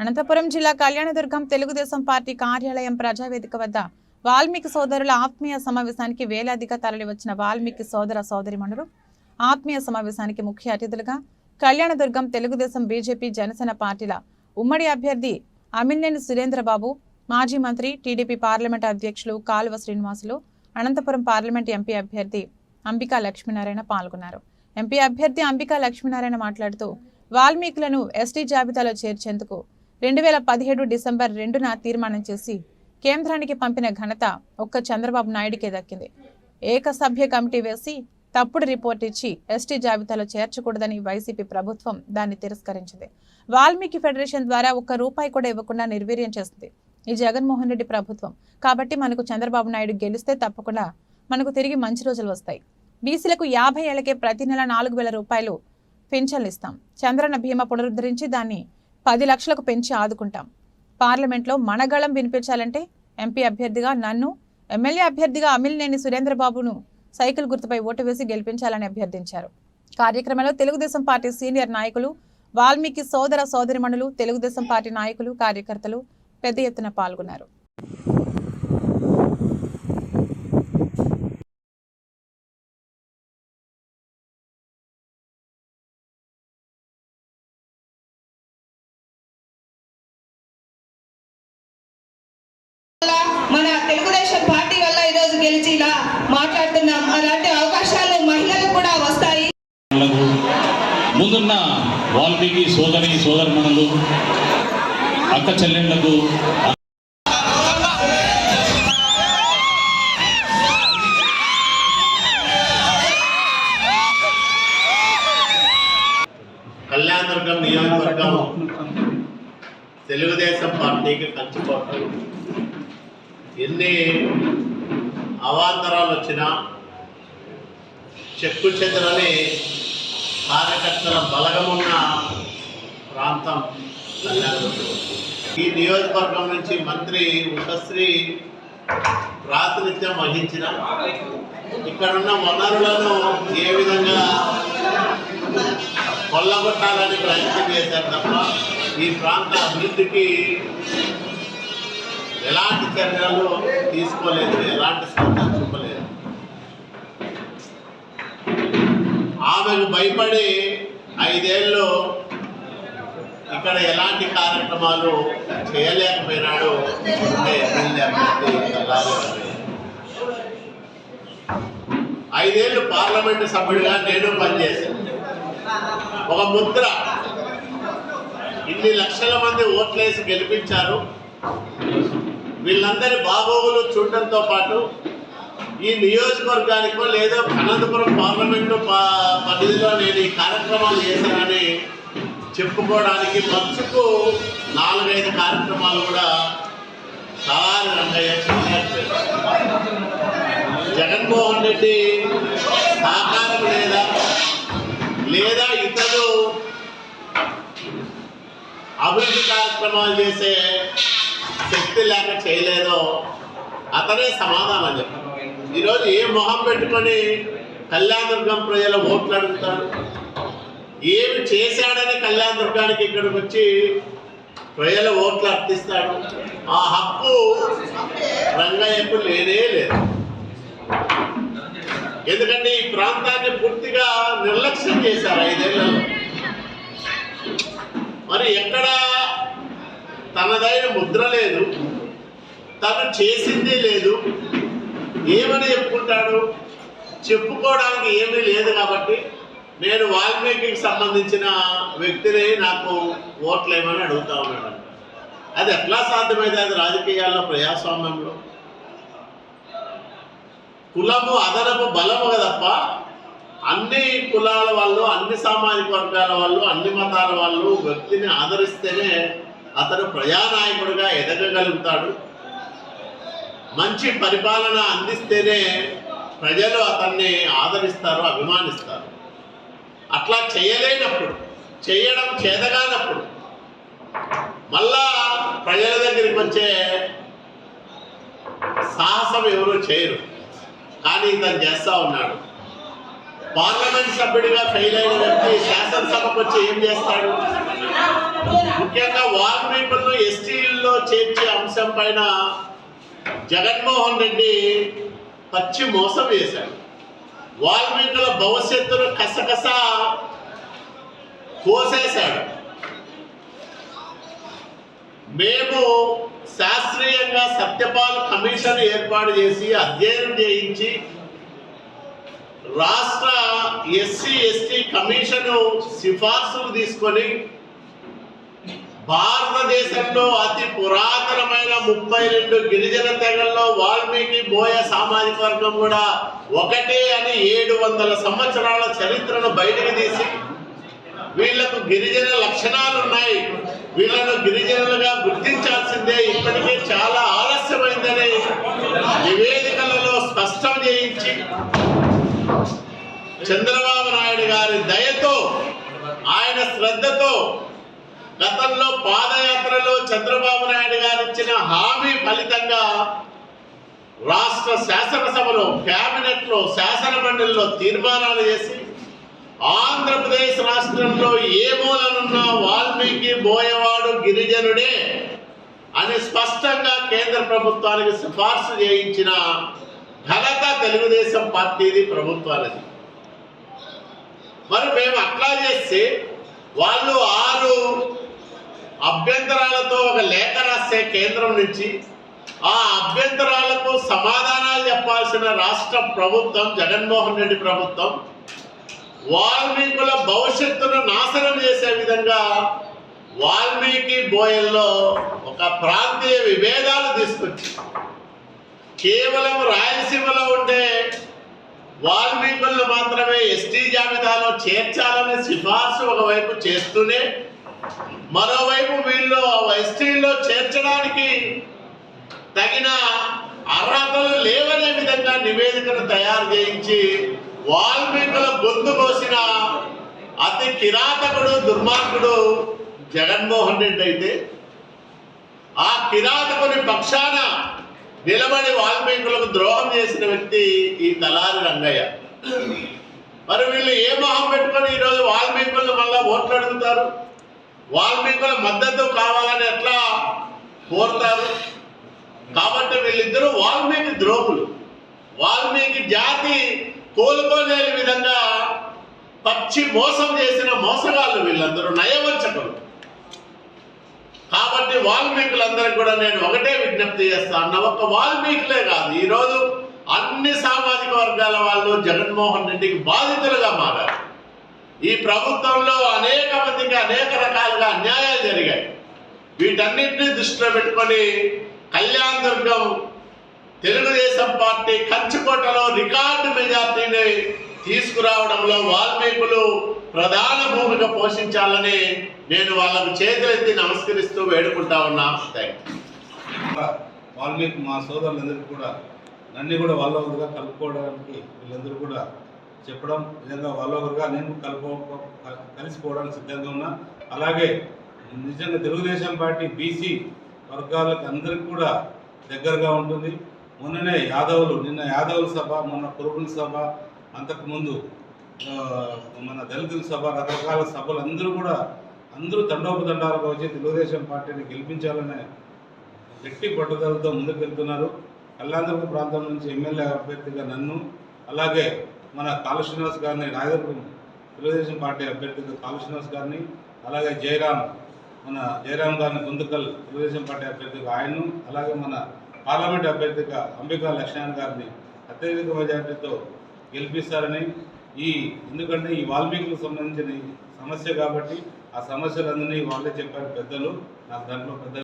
అనంతపురం జిల్లా కళ్యాణదుర్గం తెలుగుదేశం పార్టీ కార్యాలయం ప్రజావేదిక వద్ద వాల్మీకి సోదరుల ఆత్మీయ సమావేశానికి వేలాదిగా తరలివచ్చిన వాల్మీకి సోదర సోదరిమణులు ఆత్మీయ సమావేశానికి ముఖ్య అతిథులుగా కళ్యాణదుర్గం తెలుగుదేశం బీజేపీ జనసేన పార్టీల ఉమ్మడి అభ్యర్థి అమిలినేని సురేంద్రబాబు మాజీ మంత్రి టీడీపీ పార్లమెంట్ అధ్యక్షులు కాలువ శ్రీనివాసులు అనంతపురం పార్లమెంట్ ఎంపీ అభ్యర్థి అంబికా లక్ష్మీనారాయణ పాల్గొన్నారు. ఎంపీ అభ్యర్థి అంబికా లక్ష్మీనారాయణ మాట్లాడుతూ వాల్మీకులను ఎస్టీ జాబితాలో చేర్చేందుకు రెండు వేల పదిహేడు డిసెంబర్ రెండున తీర్మానం చేసి కేంద్రానికి పంపిన ఘనత ఒక్క చంద్రబాబు నాయుడికే దక్కింది. ఏకసభ్య కమిటీ వేసి తప్పుడు రిపోర్ట్ ఇచ్చి ఎస్టీ జాబితాలో చేర్చకూడదని వైసీపీ ప్రభుత్వం దాన్ని తిరస్కరించింది. వాల్మీకి ఫెడరేషన్ ద్వారా ఒక్క రూపాయి కూడా ఇవ్వకుండా నిర్వీర్యం చేసింది ఈ జగన్మోహన్ రెడ్డి ప్రభుత్వం. కాబట్టి మనకు చంద్రబాబు నాయుడు గెలిస్తే తప్పకుండా మనకు తిరిగి మంచి రోజులు వస్తాయి. బీసీలకు యాభై ఏళ్ళకే ప్రతి నెల నాలుగు వేల రూపాయలు పింఛన్లు ఇస్తాం. చంద్రన్న బీమా పునరుద్ధరించి దాన్ని పది లక్షలకు పెంచి ఆదుకుంటాం. పార్లమెంట్లో మనగళం వినిపించాలంటే ఎంపీ అభ్యర్థిగా నన్ను ఎమ్మెల్యే అభ్యర్థిగా అమిలినేని సురేంద్రబాబును సైకిల్ గుర్తుపై ఓటు వేసి గెలిపించాలని అభ్యర్థించారు. కార్యక్రమంలో తెలుగుదేశం పార్టీ సీనియర్ నాయకులు వాల్మీకి సోదర సోదరిమణులు తెలుగుదేశం పార్టీ నాయకులు కార్యకర్తలు పెద్ద ఎత్తున పాల్గొన్నారు. తెలుగుదేశం పార్టీ వల్ల ఈరోజు గెలిచి ఇలా మాట్లాడుతున్నాం. అలాంటి అవకాశాలు మహిళలకు కూడా వస్తాయి. ముందున్న వాల్మీకి సోదరి సోదరమణులు అక్క చెల్లెళ్ళకు కళ్యాణదుర్గం నియోజకవర్గం తెలుగుదేశం పార్టీకి కంచుకోవటం. ఎన్ని అవాంతరాలు వచ్చినా చెక్కు చెదరని కార్యకర్తల బలగమున్న ప్రాంతం ఈ నియోజకవర్గం నుంచి మంత్రి ఉషశ్రీ ప్రాతినిధ్యం వహించిన ఇక్కడున్న వనరులను ఏ విధంగా కొల్లగొట్టాలని ప్రయత్నం చేశారు తప్ప ఈ ప్రాంత అభివృద్ధికి ఎలాంటి చర్యలు తీసుకోలేదు ఎలాంటి శ్రద్ధ చూపలేదు. ఆమెకు భయపడి ఐదేళ్ళు ఇక్కడ ఎలాంటి కార్యక్రమాలు చేయలేకపోయినాడు ఐదేళ్ళు పార్లమెంటు సభ్యుడిగా నేను పనిచేశాను. ఒక ముద్ర. ఇన్ని లక్షల మంది ఓట్లేసి గెలిపించారు. వీళ్ళందరి బాగోగులు చూడటంతో పాటు ఈ నియోజకవర్గానికో లేదో అనంతపురం పార్లమెంటు పరిధిలో నేను ఈ కార్యక్రమాలు చేశానని చెప్పుకోవడానికి మంచుకు నాలుగైదు కార్యక్రమాలు కూడా సవారి రంగయ్య జగన్మోహన్ రెడ్డి సహకారం లేదా లేదా ఇతడు అభివృద్ధి కార్యక్రమాలు చేసే శక్తి లేక చేయలేదో అతనే సమాధానం చెప్పారు ఈరోజు ఏ మొహం పెట్టుకొని కళ్యాణదుర్గం ప్రజల ఓట్లు అడుగుతాడు ఏమి చేశాడని కళ్యాణదుర్గానికి ఇక్కడికి వచ్చి ప్రజల ఓట్లు అర్థిస్తాడు ఆ హక్కు రంగయ్యకు లేనే లేదు. ఎందుకంటే ఈ ప్రాంతాన్ని పూర్తిగా నిర్లక్ష్యం చేశారు ఐదేళ్ళలో. మరి ఎక్కడ తనదైన ముద్ర లేదు. తను చేసింది లేదు. ఏమని చెప్పుకుంటాడు? చెప్పుకోవడానికి ఏమీ లేదు కాబట్టి నేను వాల్మీకి సంబంధించిన వ్యక్తిని నాకు ఓట్లేమని అడుగుతా ఉన్నాడు. అది ఎట్లా సాధ్యమైతే అది రాజకీయాల్లో ప్రజాస్వామ్యంలో? కులము అదనపు బలము కదప్ప అన్ని కులాల వాళ్ళు అన్ని సామాజిక వర్గాల వాళ్ళు అన్ని మతాల వాళ్ళు వ్యక్తిని ఆదరిస్తేనే అతను ప్రజానాయకుడిగా ఎదగగలుగుతాడు. మంచి పరిపాలన అందిస్తేనే ప్రజలు అతన్ని ఆదరిస్తారు అభిమానిస్తారు. అట్లా చేయలేనప్పుడు చేయడం చేతగానప్పుడు మళ్ళా ప్రజల దగ్గరికి వచ్చే సాహసం ఎవరు చేయరు. కానీ ఇతను చేస్తా ఉన్నాడు. పార్లమెంట్ సభ్యుడిగా ఫెయిల్ అయిన వ్యక్తి శాసనసభకు వచ్చి ఏం చేస్తాడు? ముఖ్యంగా వాల్మీకులను ఎస్టీల్లో చేర్చే అంశం పైన జగన్మోహన్ రెడ్డి పచ్చి మోసం చేశాడు వాల్మీకుల భవిష్యత్తును కసకస కోసేశాడు మేము శాస్త్రీయంగా సత్యపాల్ కమిషన్ ఏర్పాటు చేసి అధ్యయనం చేయించి రాష్ట్ర ఎస్సీ ఎస్టీ కమిషన్ సిఫార్సులు తీసుకొని భారతదేశంలో అతి పురాతనమైన ముప్పై రెండు గిరిజన తెగల్లో వాల్మీకి బోయ సామాజిక వర్గం కూడా ఒకటే అని ఏడు వందల సంవత్సరాల చరిత్రను బయటకు తీసి వీళ్ళకు గిరిజన లక్షణాలు ఉన్నాయి వీళ్ళను గిరిజనులుగా గుర్తించాల్సిందే ఇప్పటికే చాలా ఆలస్యమైందని నివేదికలలో స్పష్టం చేయించి చంద్రబాబు నాయుడు గారి దయతో ఆయన శ్రద్ధతో గతంలో పాదయాత్రలో చంద్రబాబు నాయుడు గారు ఇచ్చిన హామీ ఫలితంగా రాష్ట్ర శాసనసభలో క్యాబినెట్లో లో శాసన మండలిలో తీర్మానాలు చేసి ఆంధ్రప్రదేశ్ రాష్ట్రంలో ఏ మూలనున్న వాల్మీకి బోయవాడు గిరిజనుడే అని స్పష్టంగా కేంద్ర ప్రభుత్వానికి సిఫార్సు చేయించిన ఘనత తెలుగుదేశం పార్టీది ప్రభుత్వాలది. మరి మేము అట్లా చేస్తే వాళ్ళు ఆరు అభ్యంతరాలతో ఒక లేఖ రాసే కేంద్రం నుంచి ఆ అభ్యంతరాలకు సమాధానాలు చెప్పాల్సిన రాష్ట్ర ప్రభుత్వం జగన్మోహన్ రెడ్డి ప్రభుత్వం వాల్మీకుల భవిష్యత్తును నాశనం చేసే విధంగా వాల్మీకి బోయల్లో ఒక ప్రాంతీయ విభేదాలు తీసుకొచ్చి కేవలం రాయలసీమలో ఉండే వాల్మీకులను మాత్రమే ఎస్టీ జాబితాలో చేర్చాలని సిఫార్సు ఒకవైపు చేస్తూనే మరోవైపు వీళ్ళు ఎస్టీల్లో చేర్చడానికి తగిన అర్హతలు లేవనే విధంగా నివేదికను తయారు చేయించి వాల్మీకుల గొంతు కోసిన అతి కిరాతకుడు దుర్మార్గుడు జగన్మోహన్ రెడ్డి అయితే ఆ కిరాతకుని పక్షాన నిలబడి వాల్మీకులకు ద్రోహం చేసిన వ్యక్తి ఈ తలారి రంగయ్య. మరి వీళ్ళు ఏ మొహం పెట్టుకొని ఈరోజు వాల్మీకులను మళ్ళా ఓట్లు అడుగుతారు? వాల్మీకుల మద్దతు కావాలని ఎట్లా కోరుతారు? కాబట్టి వీళ్ళిద్దరూ వాల్మీకి ద్రోహులు. వాల్మీకి జాతి కోలుకోలేని విధంగా పచ్చి మోసం చేసిన మోసగాళ్ళు వీళ్ళందరూ నయవంచకులు. కాబట్టి వాల్మీకులందరికీ కూడా నేను ఒకటే విజ్ఞప్తి చేస్తాను ఒక్క వాల్మీకులే కాదు. ఈరోజు అన్ని సామాజిక వర్గాల వాళ్ళు జగన్మోహన్ రెడ్డికి బాధితులుగా మారారు. ఈ ప్రభుత్వంలో అనేక మందికి అనేక రకాలుగా అన్యాయాలు జరిగాయి. వీటన్నిటిని దృష్టిలో పెట్టుకొని కళ్యాణ్ దుర్గం తెలుగుదేశం పార్టీ కంచుకోటలో రికార్డు మెజార్టీని తీసుకురావడంలో వాల్మీకులు ప్రధాన భూమిక పోషించాలని నేను వాళ్ళకు చేతులెత్తి నమస్కరిస్తూ వేడుకుంటా ఉన్నా. వాల్మీకి మా సోదరులందరికీ కూడా నన్ను కూడా వాళ్ళ కలుపుకోవడానికి వీళ్ళందరూ కూడా చెప్పడం నిజంగా వాళ్ళ ఒకరుగా నేను కలుపు కలిసిపోవడానికి సిద్ధంగా ఉన్నా. అలాగే నిజంగా తెలుగుదేశం పార్టీ బీసీ వర్గాలకు అందరికి కూడా దగ్గరగా ఉంటుంది. మొన్ననే యాదవులు నిన్న యాదవుల సభ మొన్న కురుబుల సభ అంతకుముందు మన దళితుల సభ రకరకాల సభలు అందరూ కూడా అందరూ తండోపతండాలుగా వచ్చి తెలుగుదేశం పార్టీని గెలిపించాలనే గట్టి పట్టుదలతో ముందుకు వెళ్తున్నారు కళ్యాణదుర్గ ప్రాంతం నుంచి ఎమ్మెల్యే అభ్యర్థిగా నన్ను అలాగే మన కాళ శ్రీనివాస్ గారిని రాయదుర్గం తెలుగుదేశం పార్టీ అభ్యర్థిగా కాళ శ్రీనివాస్ గారిని అలాగే జయరాం మన జయరాం గారిని గుంతకల్ తెలుగుదేశం పార్టీ అభ్యర్థిగా ఆయన్ను అలాగే మన పార్లమెంట్ అభ్యర్థిగా అంబికా లక్ష్మణ్ గారిని అత్యధిక మెజార్టీతో గెలిపిస్తారని ఈ ఎందుకంటే ఈ వాల్మీకులకు సంబంధించిన సమస్య కాబట్టి ఆ సమస్యలన్నీ వాళ్ళే చెప్పారు పెద్దలు. నాకు దాంట్లో పెద్ద